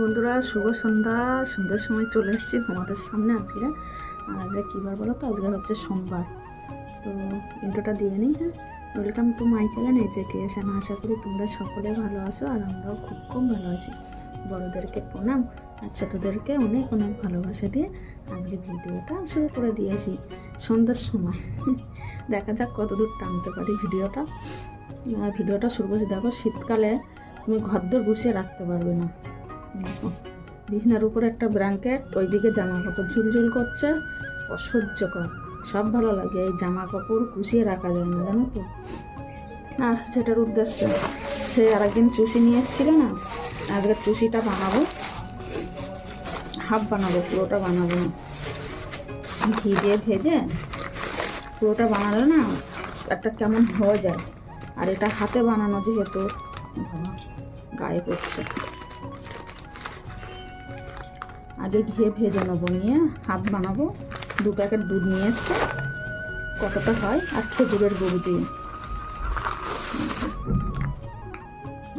বন্ধুরা শুভ সন্ধ্যা। সন্ধ্যার সময় চলে এসেছি তোমাদের সামনে আজকে। আজকে কী বার বলো তো? আজকে হচ্ছে সোমবার। তো ইন্ট্রোটা দিয়ে নিই হ্যাঁ? Welcome to my channel creation আশা করি তোমরা সকলে ভালো আছো আর আমরাও খুব খুব ভালো আছি। বড়োদেরকে প্রণাম আর ছোটোদেরকে অনেক অনেক ভালোবাসা দিয়ে আজকে ভিডিওটা শুরু করে দিয়েছি সন্ধ্যার সময়। দেখা যাক কতদূর টানতে পারি ভিডিওটা। ভিডিওটা শুরু করছি, দেখো শীতকালে তুমি ঘরদোর গুছিয়ে রাখতে পারবে না। বিছনার উপরে একটা ব্ল্যাঙ্কেট ওইদিকে জামা কাপড় ঝুলঝুল করছে। অসহ্যকর সব ভালো লাগে, এই জামা কাপড় গুছিয়ে রাখা যায় না, জানো তো? আর সেটার উদ্দেশ্য, সে আরেকদিন চুষি নিয়ে এসেছিল না? আজকে চুষিটা বানাবো। হাফ বানাবো, পুরোটা বানাবো। না ঘি দিয়ে ভেজে পুরোটা বানালে না একটা কেমন হয়ে যায়। আর এটা হাতে বানানো যেহেতু গায়ে পড়ছে। আগে ঘিয়ে ভেজে নেব, নিয়ে হাত বানাবো। দু প্যাকেট দুধ নিয়ে এসছে। কতটা হয়? আর খেজুরের গুঁড়ো দিয়ে।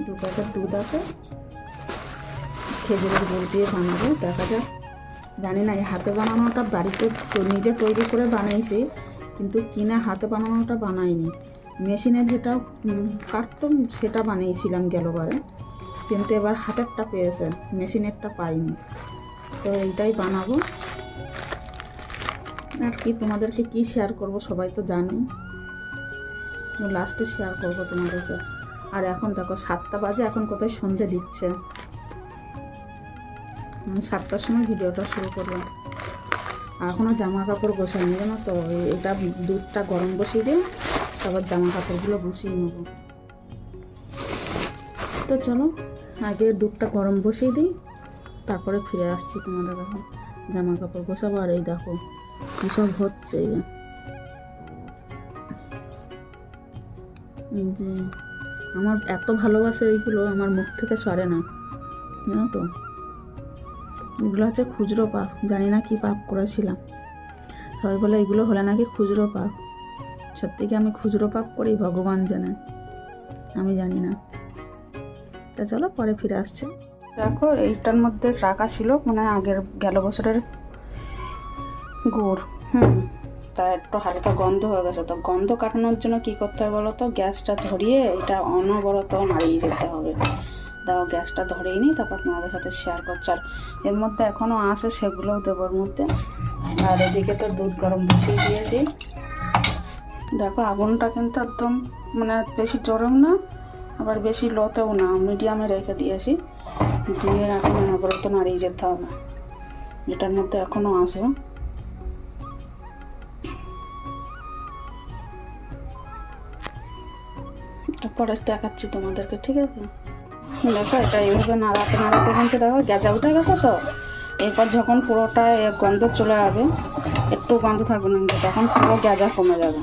দু প্যাকেট দুধ আছে। খেজুরের গুঁড়ো দিয়ে বানাবো, দেখা যাক। জানি না হাতে বানানোটা বাড়িতে নিজে তৈরি করে বানাইছি, কিন্তু কিনে হাতে বানানোটা বানাইনি। মেশিনে যেটা কাটতাম, সেটা বানিয়েছিলাম গেলবারে কিন্তু এবার হাতেরটা পেয়েছে, মেশিনেরটা পাইনি। তো এইটাই বানাবো। আর কি, তোমাদেরকে কি শেয়ার করব সবাই তো জানো। লাস্টে শেয়ার করব তোমাদেরকে। আর এখন দেখো, সাতটা বাজে, এখন কোথায় সন্ধে দিচ্ছে। সাতটার সময় ভিডিওটা শুরু করলাম। এখনও জামা কাপড় গোছাইনি জানো তো? এটা দুধটা গরম বসিয়ে দিয়ে, তারপর জামা কাপড়গুলো বসিয়ে নেব। তো চলো, আগে দুধটা গরম বসিয়ে দিই, তারপরে ফিরে আসছি তোমাদের এখন। জামা কাপড় বসাবো আর এই দেখো কীসব হচ্ছে। যে আমার এত ভালোবাসে এইগুলো আমার মুখ থেকে সরে না, জানো তো? এগুলো হচ্ছে খুচরো পাপ, জানি না কি পাপ করেছিলাম। সবাই বলে এগুলো হলে নাকি খুচরো পাপ। সত্যি কি আমি খুচরো পাপ করি? ভগবান জানে। আমি জানি না। তা চলো পরে ফিরে আসছে। দেখো, এইটার মধ্যে রাখা ছিল মানে আগের গেল বছরের গুড়, হুম। তা একটু হালকা গন্ধ হয়ে গেছে, তো গন্ধ কাটানোর জন্য কি করতে হবে বলো তো গ্যাসটা ধরিয়ে এটা অনবরত নাড়িয়ে যেতে হবে। দাও, গ্যাসটা ধরেই নিই তারপর তোমাদের সাথে শেয়ার করছি। আর এর মধ্যে এখনও আছে, সেগুলোও দেবো ওর মধ্যে। আর এদিকে তো দুধ গরম বসিয়ে দিয়েছি। দেখো, আগুনটা কিন্তু একদম মানে বেশি জোরেও না, আবার বেশি লোতেও না মিডিয়ামে রেখে দিয়েছি। দিয়ে এখন অনবরত নাড়িয়ে যেতে হবে। এটার মধ্যে এখনও আছে। তারপরে দেখাচ্ছি তোমাদেরকে, ঠিক আছে? দেখো, এটা এইভাবে নাড়াতে নাড়াতে কিন্তু দেখো গেজা উঠে গেছে তো। এরপর যখন পুরোটা গন্ধ চলে যাবে একটু গন্ধ থাকবে না কিন্তু তখন পুরো গেজা কমে যাবে।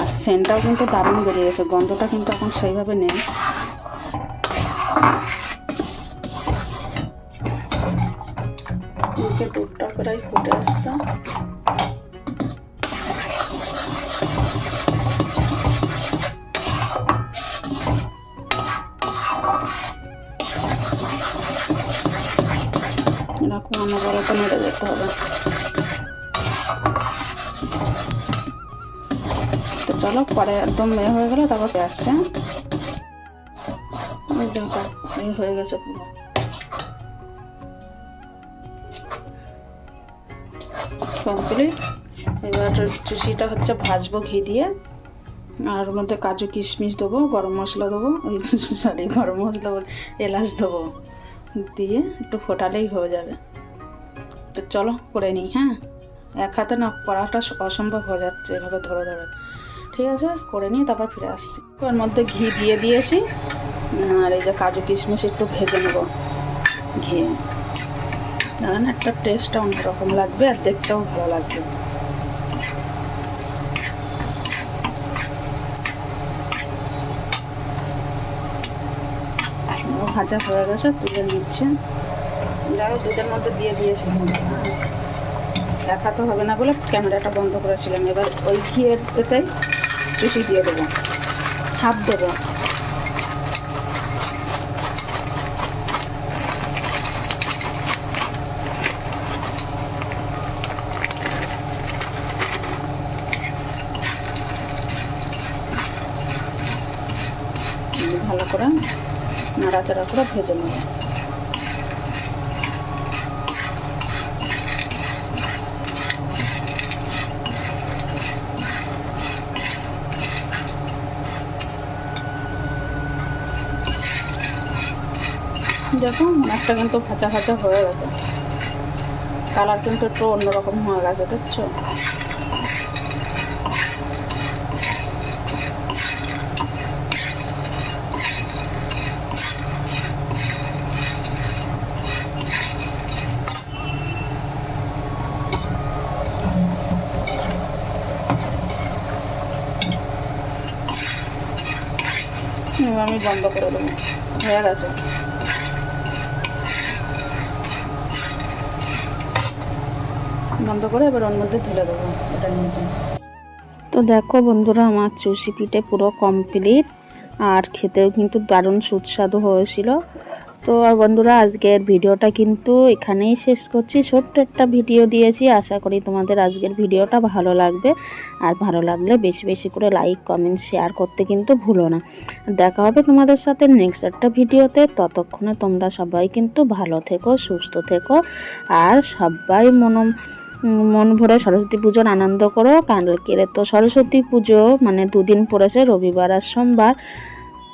আর সেন্টটাও কিন্তু দারুণ বেরিয়ে গেছে, গন্ধটা কিন্তু এখন সেইভাবে নেই। দুধটা প্রায় ফুটে আসছে। এরকম অনবরত নেড়ে যেতে হবে। তো চলো, পরে একদম এ হয়ে গেলে তারপর আসছে ওই দেখো হয়ে গেছে পুরো। এবার চুষিটা হচ্ছে ভাজবো ঘি দিয়ে। আর ওর মধ্যে কাজু কিশমিশ দেবো, গরম মশলা দেবো সরি গরম মশলা এলাচ দেবো। দিয়ে একটু ফোটালেই হয়ে যাবে। তো চলো করে নিই হ্যাঁ? এক হাতে না করাটা অসম্ভব হয়ে যাচ্ছে এভাবে ধরে ধরে। ঠিক আছে? করে নিই তারপর ফিরে আসছি। ওর মধ্যে ঘি দিয়ে দিয়েছি। আর এই যে কাজু কিশমিশ একটু ভেজে নেব ঘি। কারণ একটা টেস্টটা অন্যরকম লাগবে আর দেখতেও ভালো লাগবে। ভাজা হয়ে গেছে, তুলে নিচ্ছে। যাই দুধের মধ্যে দিয়ে দিয়েছি দেখাতে হবে না বলে ক্যামেরাটা বন্ধ করেছিলাম। এবার ওই ঘিয়ের এতেই বেশি দিয়ে দেবো। হাফ দেবো। ভালো করে নাড়াচাড়া করে ভেজে নেব। দেখো মাছটা কিন্তু ভাজা ভাজা হয়ে গেছে, কালার কিন্তু একটু অন্যরকম হয়ে গেছে দেখছ আমি বন্ধ করে দেবো। হয়ে গেছে। বন্ধ করে এবার ওর মধ্যে তুলে দেবো এটার মধ্যে তো দেখো বন্ধুরা, আমার চুষি পিঠে পুরো কমপ্লিট আর খেতেও কিন্তু দারুণ সুস্বাদু হয়েছিল। তো আর বন্ধুরা, আজকের ভিডিওটা কিন্তু এখানেই শেষ করছি। ছোট্ট একটা ভিডিও দিয়েছি। আশা করি তোমাদের আজকের ভিডিওটা ভালো লাগবে। আর ভালো লাগলে বেশি বেশি করে লাইক কমেন্ট শেয়ার করতে কিন্তু ভুলো না। দেখা হবে তোমাদের সাথে নেক্সট একটা ভিডিওতে। ততক্ষণে তোমরা সবাই কিন্তু ভালো থেকো, সুস্থ থেকো। আর সবাই মন মন ভরে সরস্বতী পুজোর আনন্দ করো। কালকের তো সরস্বতী পুজো মানে দুদিন পড়েছে, রবিবার আর সোমবার।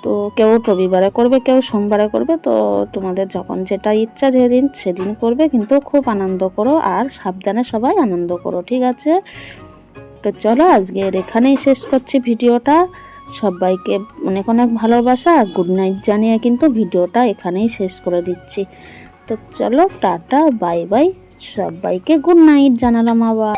তো কেউ রবিবারে করবে, কেউ সোমবারে করবে। তো তোমাদের যখন যেটা ইচ্ছা যেদিন, সেদিন করবে। কিন্তু খুব আনন্দ করো আর সাবধানে সবাই আনন্দ করো, ঠিক আছে? তো চলো, আজকের এখানেই শেষ করছি ভিডিওটা। সবাইকে অনেক অনেক ভালোবাসা আর গুড নাইট জানিয়ে কিন্তু ভিডিওটা এখানেই শেষ করে দিচ্ছি। তো চলো, টাটা, বাই বাই। সবাইকে গুড নাইট জানালাম আবার।